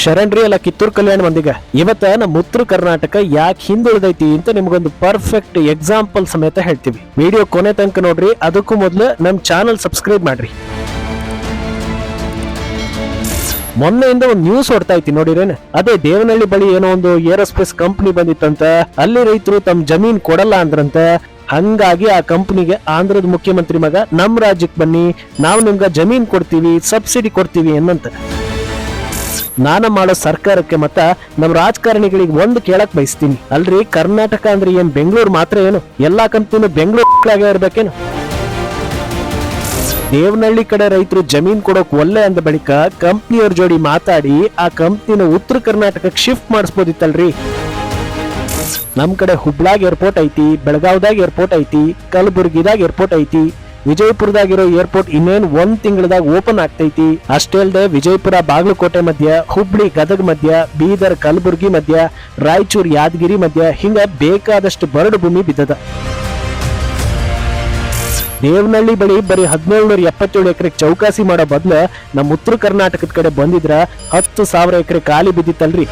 ಶರಣ್ರಿ ಅಲ್ಲ ಕಿತ್ತೂರು ಕಲ್ಯಾಣ ಮಂದಿಗ. ಇವತ್ತ ನಮ್ಮ ಉತ್ತರ ಕರ್ನಾಟಕ ಯಾಕೆ ಹಿಂದುಳಿದೈತಿ ಅಂತ ನಿಮ್ಗೊಂದು ಪರ್ಫೆಕ್ಟ್ ಎಕ್ಸಾಂಪಲ್ ಸಮೇತ ಹೇಳ್ತೀವಿ. ವಿಡಿಯೋ ಕೊನೆ ತನಕ ನೋಡ್ರಿ, ಅದಕ್ಕೂ ಮೊದಲು ನಮ್ಮ ಚಾನಲ್ ಸಬ್ಸ್ಕ್ರೈಬ್ ಮಾಡ್ರಿ. ಮೊನ್ನೆಯಿಂದ ಒಂದು ನ್ಯೂಸ್ ಹೊಡ್ತಾ ಐತಿ ನೋಡಿರೇನು? ಅದೇ ದೇವನಹಳ್ಳಿ ಬಳಿ ಏನೋ ಒಂದು ಏರೋಸ್ಪೇಸ್ ಕಂಪ್ನಿ ಬಂದಿತ್ತಂತ, ಅಲ್ಲಿ ರೈತರು ತಮ್ಮ ಜಮೀನ್ ಕೊಡಲ್ಲ ಅಂದ್ರಂತ, ಹಂಗಾಗಿ ಆ ಕಂಪನಿಗೆ ಆಂಧ್ರದ ಮುಖ್ಯಮಂತ್ರಿ ಮಗ ನಮ್ಮ ರಾಜ್ಯಕ್ಕೆ ಬನ್ನಿ, ನಾವು ನಿಮ್ಗೆ ಜಮೀನ್ ಕೊಡ್ತೀವಿ ಸಬ್ಸಿಡಿ ಕೊಡ್ತೀವಿ ಅನ್ನಂತ. ನಾನ ಮಾಡೋ ಸರ್ಕಾರಕ್ಕೆ ಮತ್ತ ನಮ್ಮ ರಾಜಕಾರಣಿಗಳಿಗೆ ಒಂದು ಕೇಳಕ್ ಬಯಸ್ತೀನಿ. ಅಲ್ರಿ, ಕರ್ನಾಟಕ ಅಂದ್ರೆ ಏನ್, ಬೆಂಗಳೂರು ಮಾತ್ರ ಏನು? ಎಲ್ಲಾ ಕಂತಿನ ಬೆಂಗಳೂರಾಗೆ ಇರ್ಬೇಕೇನು? ದೇವನಹಳ್ಳಿ ಕಡೆ ರೈತರು ಜಮೀನ್ ಕೊಡೋಕ್ ಒಲ್ಲೆ ಅಂದ ಬಳಿಕ ಕಂಪ್ನಿಯವ್ರ ಜೋಡಿ ಮಾತಾಡಿ ಆ ಕಂಪ್ನಿನ ಉತ್ತರ ಕರ್ನಾಟಕಕ್ಕೆ ಶಿಫ್ಟ್ ಮಾಡಿಸ್ಬೋದಿತ್ತಲ್ರಿ. ನಮ್ ಕಡೆ ಹುಬ್ಳಾಗ್ ಏರ್ಪೋರ್ಟ್ ಐತಿ, ಬೆಳಗಾವ್ದಾಗ ಏರ್ಪೋರ್ಟ್ ಐತಿ, ಕಲಬುರ್ಗಿದಾಗ ಏರ್ಪೋರ್ಟ್ ಐತಿ ವಿಜಯಪುರದಾಗಿರೋ ಏರ್ಪೋರ್ಟ್ ಇನ್ನೇನ್ ಒಂದ್ ತಿಂಗಳದಾಗ ಓಪನ್ ಆಗ್ತೈತಿ. ಅಷ್ಟೇ ಅಲ್ಲದೆ ವಿಜಯಪುರ ಬಾಗಲಕೋಟೆ ಮಧ್ಯ, ಹುಬ್ಳಿ, ಗದಗ ಮಧ್ಯ, ಬೀದರ್, ಕಲಬುರ್ಗಿ ಮಧ್ಯ, ರಾಯಚೂರ್, ಯಾದಗಿರಿ ಮಧ್ಯ ಹಿಂಗ ಬೇಕಾದಷ್ಟು ಬರಡು ಭೂಮಿ ಬಿದ್ದದ. ದೇವನಹಳ್ಳಿ ಬಳಿ ಬರೀ ಹದಿನೇಳು ಎಪ್ಪತ್ತೇಳು ಎಕರೆ ಚೌಕಾಸಿ ಮಾಡೋ ಬದಲು ನಮ್ಮ ಉತ್ತರ ಕರ್ನಾಟಕದ ಕಡೆ ಬಂದಿದ್ರ ಹತ್ತು ಸಾವಿರ ಎಕರೆ ಖಾಲಿ ಬಿದ್ದಿತ್ತಲ್ರಿ.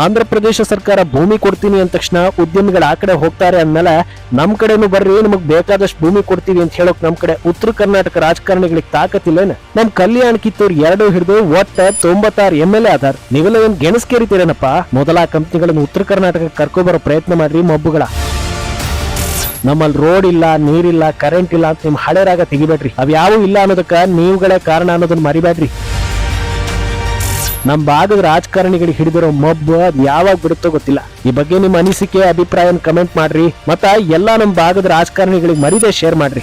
ಆಂಧ್ರ ಪ್ರದೇಶ ಸರ್ಕಾರ ಭೂಮಿ ಕೊಡ್ತೀನಿ ಅಂದ ತಕ್ಷಣ ಉದ್ಯಮಿಗಳು ಆ ಕಡೆ ಹೋಗ್ತಾರೆ ಅಂದ್ಮೇಲೆ ನಮ್ ಕಡೆನು ಬರ್ರಿ, ನಿಮಗ್ ಬೇಕಾದಷ್ಟು ಭೂಮಿ ಕೊಡ್ತೀವಿ ಅಂತ ಹೇಳೋಕ್ ನಮ್ ಕಡೆ ಉತ್ತರ ಕರ್ನಾಟಕ ರಾಜಕಾರಣಿಗಳಿಗೆ ತಾಕತ್ತಿಲ್ಲೇನ? ನಮ್ ಕಲ್ಯಾಣ ಕಿತ್ತೂರ್ ಎರಡು ಹಿಡಿದು ಒಟ್ಟ ತೊಂಬತ್ತಾರು ಎಂ ಎಲ್ ಎ ಅದಾರ. ನೀವೆಲ್ಲ ಏನ್ ಗೆಣಸ್ಕೇರಿತೀರೇನಪ್ಪ? ಮೊದಲ ಕಂಪ್ನಿಗಳನ್ನು ಉತ್ತರ ಕರ್ನಾಟಕ ಕರ್ಕೊಬರೋ ಪ್ರಯತ್ನ ಮಾಡ್ರಿ ಮಬ್ಬುಗಳ. ನಮ್ಮಲ್ಲಿ ರೋಡ್ ಇಲ್ಲ, ನೀರಿಲ್ಲ ಕರೆಂಟ್ ಇಲ್ಲ ಅಂತ ನಿಮ್ ಹಳೆ ರಾಗ ತೆಗಿಬೇಡ್ರಿ. ಅವ್ ಯಾವು ಇಲ್ಲ ಅನ್ನೋದಕ್ಕ ನೀವುಗಳೇ ಕಾರಣ ಅನ್ನೋದನ್ನ ಮರಿಬೇಡ್ರಿ. ನಮ್ ಭಾಗದ ರಾಜಕಾರಣಿಗಳಿಗೆ ಹಿಡಿದಿರೋ ಮಬ್ಬು ಅದು ಯಾವಾಗ ಬಿಡುತ್ತೋ ಗೊತ್ತಿಲ್ಲ. ಈ ಬಗ್ಗೆ ನಿಮ್ಮ ಅನಿಸಿಕೆ ಅಭಿಪ್ರಾಯ ಕಮೆಂಟ್ ಮಾಡ್ರಿ. ಮತ್ತ ಎಲ್ಲಾ ನಮ್ಮ ಭಾಗದ ರಾಜಕಾರಣಿಗಳಿಗೆ ಮರಿದೇ ಶೇರ್ ಮಾಡ್ರಿ.